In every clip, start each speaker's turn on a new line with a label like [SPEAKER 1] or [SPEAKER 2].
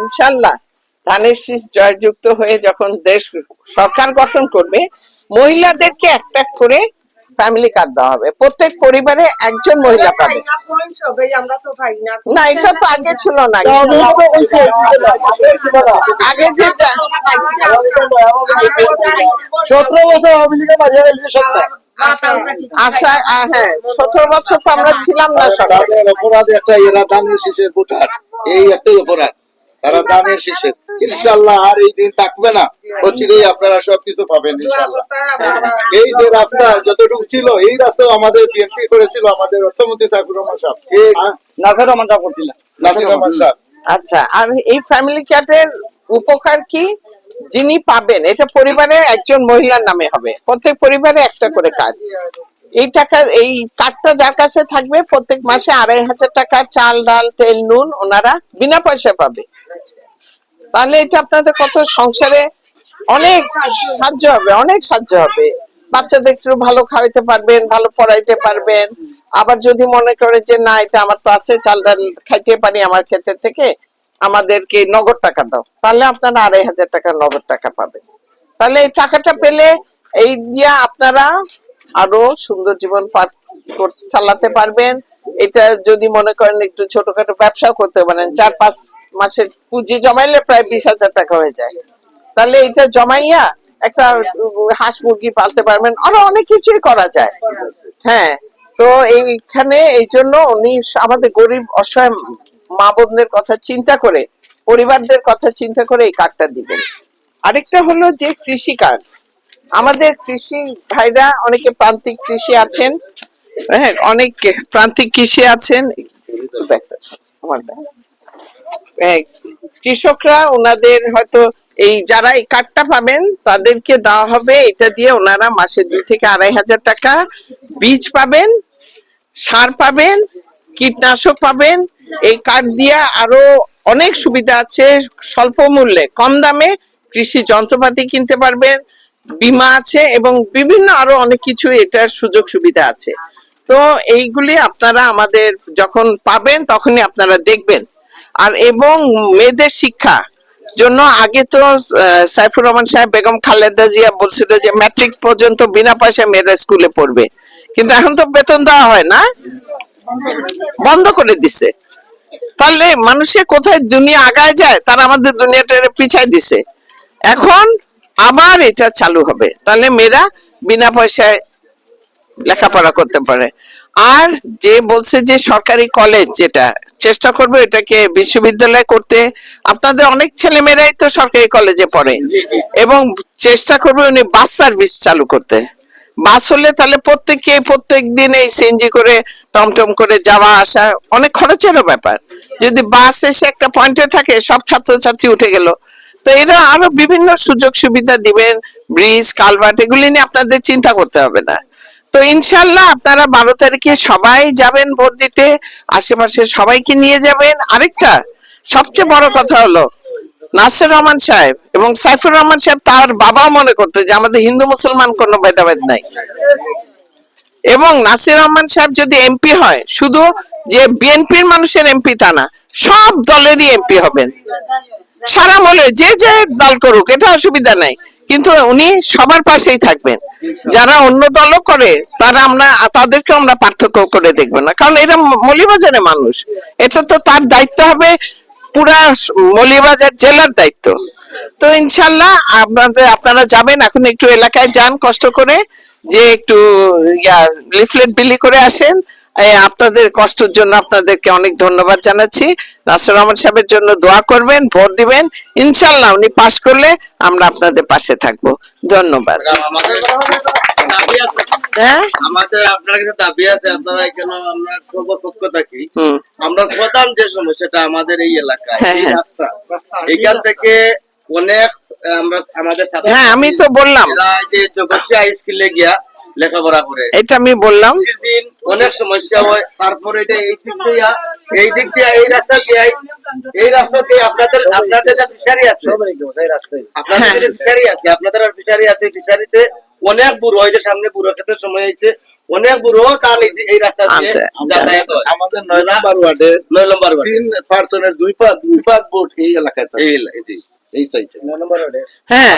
[SPEAKER 1] ইনশাল্লাহ ধানের শীষ জয়যুক্ত হয়ে যখন দেশ সরকার গঠন করবে মহিলাদেরকে একটা করে ফ্যামিলি কার্ড দেওয়া হবে। প্রত্যেক পরিবারে একজন মহিলা পাবে।
[SPEAKER 2] আমরা না
[SPEAKER 1] এটা তো আগে ছিল না। আগে যে
[SPEAKER 3] সতেরো বছর
[SPEAKER 1] আশা আহ, হ্যাঁ সতেরো বছর তো আমরা ছিলাম না সরকার
[SPEAKER 3] অপরাধ একটা এরা দানের শীষের ভোটার এই একটাই অপরাধ। তারা দানের শীষের ইনশাল্লাহ আর এই দিন থাকবে না। হচ্ছিলেই আপনারা সবকিছু পাবেন ইনশাল্লাহ। এই যে রাস্তা যতটুকু ছিল এই রাস্তা আমাদের বিএনপি করেছিল আমাদের অর্থমন্ত্রী সাইফুর রহমান সাহেব।
[SPEAKER 4] নাসের রহমানটা করছিলাম
[SPEAKER 1] হ্যাঁ।
[SPEAKER 3] নাসির রহমান সাহেব।
[SPEAKER 1] আচ্ছা আর এই ফ্যামিলি কার্ডের উপকার কি? যিনি পাবেন এটা পরিবারের একজন মহিলার নামে হবে। প্রত্যেক পরিবারে একটা করে কাজ এই টাকা এই কার্ডটা যার কাছে থাকবে প্রত্যেক মাসে আড়াই হাজার টাকা চাল ডাল তেল নুন ওনারা বিনা পয়সা পাবে। তাহলে এটা আপনাদের কত সংসারে অনেক সাহায্য হবে, অনেক সাহায্য হবে। বাচ্চাদের একটু ভালো খাওয়াইতে পারবেন, ভালো পড়াইতে পারবেন। আবার যদি মনে করে যে, না, এটা আমার তো আছে, চাল ডাল খাইতে পারি আমার ক্ষেত্রে থেকে, আমাদেরকে নগদ টাকা দাও। তাহলে আপনারা আড়াই হাজার টাকা নগদ টাকা পাবেন। তাহলে এই টাকাটা পেলে এই দিয়ে আপনারা আরও সুন্দর জীবন চালাতে পারবেন। এটা যদি মনে করেন একটু ছোটখাটো ব্যবসাও করতে পারেন, চার পাঁচ মাসের পুঁজি জমাইলে প্রায় বিশ হাজার টাকা হয়ে যায়। তাহলে এটা জমাইয়া একটা হাঁস মুরগি পালতে পারবেন। আরও অনেক কিছুই করা যায়। হ্যাঁ তো এইখানে এই জন্য উনি আমাদের গরিব, অসহায় মা বোনদের কথা চিন্তা করে, পরিবারদের কথা চিন্তা করে এই কার্ডটা দিবেন। আরেকটা হলো যে কৃষি কার্ড। আমাদের কৃষি ভাইরা অনেকে প্রান্তিক কৃষি আছেন। হ্যাঁ অনেক প্রান্তিক কৃষি আছেন। আমার কৃষকরা ওনাদের হয়তো এই যারা এই কার্ডটা পাবেন, তাদেরকে দেওয়া হবে। এটা দিয়ে ওনারা মাসে দুই থেকে আড়াই হাজার টাকা বীজ পাবেন, সার পাবেন, কীটনাশক পাবেন। এই কার্ড দিয়ে আরও অনেক সুবিধা আছে। স্বল্প মূল্যে, কম দামে কৃষি যন্ত্রপাতি কিনতে পারবেন, বীমা আছে এবং বিভিন্ন আরও অনেক কিছু এটার সুযোগ সুবিধা আছে। তো এইগুলি আপনারা আমাদের যখন পাবেন, তখনই আপনারা দেখবেন। আর এবং মেয়েদের শিক্ষা জন্য আগে তো সাইফুর রহমান সাহেব, বেগম খালেদা জিয়া বলছিল যে ম্যাট্রিক পর্যন্ত বিনা পয়সায় মেয়েরা স্কুলে পড়বে। কিন্তু এখন তো বেতন দেওয়া হয় না। বন্ধ করে দিছে। তাহলে মানুষের কোথায় দুনিয়া আগায় যায়, তারা আমাদের দুনিয়াটা পিছায় দিছে। এখন আবার এটা চালু হবে। তাহলে মেয়েরা বিনা পয়সায় লেখাপড়া করতে পারে। আর যে বলছে যে সরকারি কলেজ যেটা চেষ্টা করবে এটাকে বিশ্ববিদ্যালয় করতে। আপনাদের অনেক ছেলেমেয়েরাই তো সরকারি কলেজে পড়ে। এবং চেষ্টা করবে উনি বাস সার্ভিস চালু করতে। বাস হলে তাহলে প্রত্যেককে প্রত্যেক দিন এই সিএনজি করে টমটম করে যাওয়া আসা অনেক খরচেরও ব্যাপার। যদি বাস এসে একটা পয়েন্টে থাকে সব ছাত্রছাত্রী উঠে গেল। তো এরা আরও বিভিন্ন সুযোগ সুবিধা দিবেন ব্রিজ কালভার্ট এগুলি নিয়ে আপনাদের চিন্তা করতে হবে না। তো ইনশাল্লাহ আপনারা বারো তারিখে সবাই যাবেন ভোট দিতে আশেপাশে সবাইকে নিয়ে যাবেন। আরেকটা, সবচেয়ে বড় কথা হলো, নাসির রহমান সাহেব এবং সাইফুর রহমান সাহেব তার বাবাও মনে করতে যে আমাদের হিন্দু মুসলমান কোনো ভেদাভেদ নাই। এবং নাসির রহমান সাহেব যদি এমপি হয়, শুধু যে বিএনপির মানুষের এমপি তা না, সব দলেরই এমপি হবেন। সারা মলে যে যে দল করুক, এটা অসুবিধা নাই। কিন্তু উনি সবার পাশেই থাকবেন। যারা অন্য দলও করে, তারা আমরা তাদেরকে আমরা পার্থক্য করে দেখব না। কারণ এরা মলিবাজারে মানুষ। এটা তো তার দায়িত্ব হবে, পুরা মলিবাজার জেলার দায়িত্ব। তো ইনশাল্লাহ আপনাদের, আপনারা যাবেন এখন একটু এলাকায় যান কষ্ট করে, যে একটু ইয়া, লিফলেট বিলি করে আসেন। আপনাদের কষ্টের জন্য আপনাদেরকে অনেক ধন্যবাদ জানাচ্ছি। নাসির রহমান সাহেবের জন্য দোয়া করবেন ভোট দিবেন। ইনশাল্লাহ উনি পাশ করলে আমরা আপনাদের পাশে থাকব। ধন্যবাদ।
[SPEAKER 3] আমাদের
[SPEAKER 1] হ্যাঁ?
[SPEAKER 3] আমাদের আপনার কাছে দাবি আছে আপনারা এখানে আমরা সর্বপক্ষ থাকি। আমরা প্রধান যে সমস্যাটা আমাদের এই এলাকায়
[SPEAKER 1] হ্যাঁ, হ্যাঁ।
[SPEAKER 3] রাস্তা। এখান থেকে অনেক আমরা আমাদের
[SPEAKER 1] হ্যাঁ আমি তো বললাম।
[SPEAKER 3] যে যোগসী হাই স্কুলে গিয়া লেখাপড়া করে।
[SPEAKER 1] এটা আমি বললাম।
[SPEAKER 3] দিন অনেক সমস্যা হয় তারপরে এটা এই দিক দিয়া এই দিক দিয়া এই রাস্তা দিয়ে এই রাস্তা দিয়ে আপনাদের আপনাদের যে ফিশারি আছে আপনাদের যে ফিশারি আছে আপনাদের আর ফিশারি আছে ফিশারিতে অনেক বুড়ো হয় যে সামনে বুড়ো ক্ষেত্রে সময় হয়েছে
[SPEAKER 5] অনেক বুড়ো তাহলে এই- রাস্তা দিয়ে
[SPEAKER 1] আচ্ছা,
[SPEAKER 5] যাতায়াত
[SPEAKER 3] আমাদের নয় নম্বর ওয়ার্ডে
[SPEAKER 5] নয় নম্বর ওয়ার্ড।
[SPEAKER 3] তিন পার্সনের দুই পাঁচ দুই পাঁচ ভোট এই এলাকায়
[SPEAKER 5] এই জি।
[SPEAKER 3] এই
[SPEAKER 1] হ্যাঁ।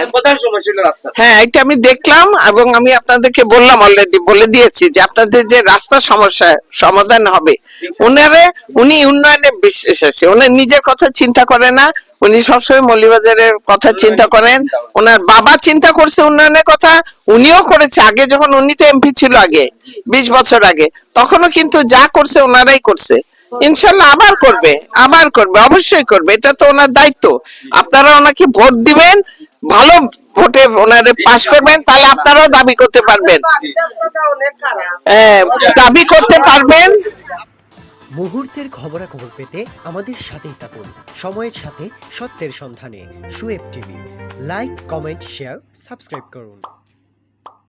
[SPEAKER 1] হ্যাঁ এটা আমি দেখলাম এবং আমি আপনাদেরকে বললাম অলরেডি বলে দিয়েছি যে আপনাদের যে রাস্তা সমস্যা সমাধান হবে। উনারে উনি উন্নয়নে বিশ্বাস। আছে উনি নিজের কথা চিন্তা করে না। উনি সবসময় মৌলিবাজারের কথা চিন্তা করেন। ওনার বাবা চিন্তা করছে উন্নয়নের কথা। উনিও করেছে। আগে যখন উনি তো এমপি ছিল আগে বিশ বছর আগে তখনও কিন্তু যা করছে ওনারাই করছে। ইনশাল্লাহ আবার করবে আবার করবে অবশ্যই করবে এটা তো ওনার দায়িত্ব। আপনারা ওনাকে ভোট দিবেন ভালো ভোটে ওনারে পাশ করবেন তাহলে আপনারাও দাবি করতে পারবেন। হ্যাঁ, দাবি করতে পারবেন।
[SPEAKER 6] মুহূর্তের খবরাখবর পেতে আমাদের সাথেই থাকুন সময়ের সাথে সত্যের সন্ধানে Suyeb TV. Like comment share subscribe করুন।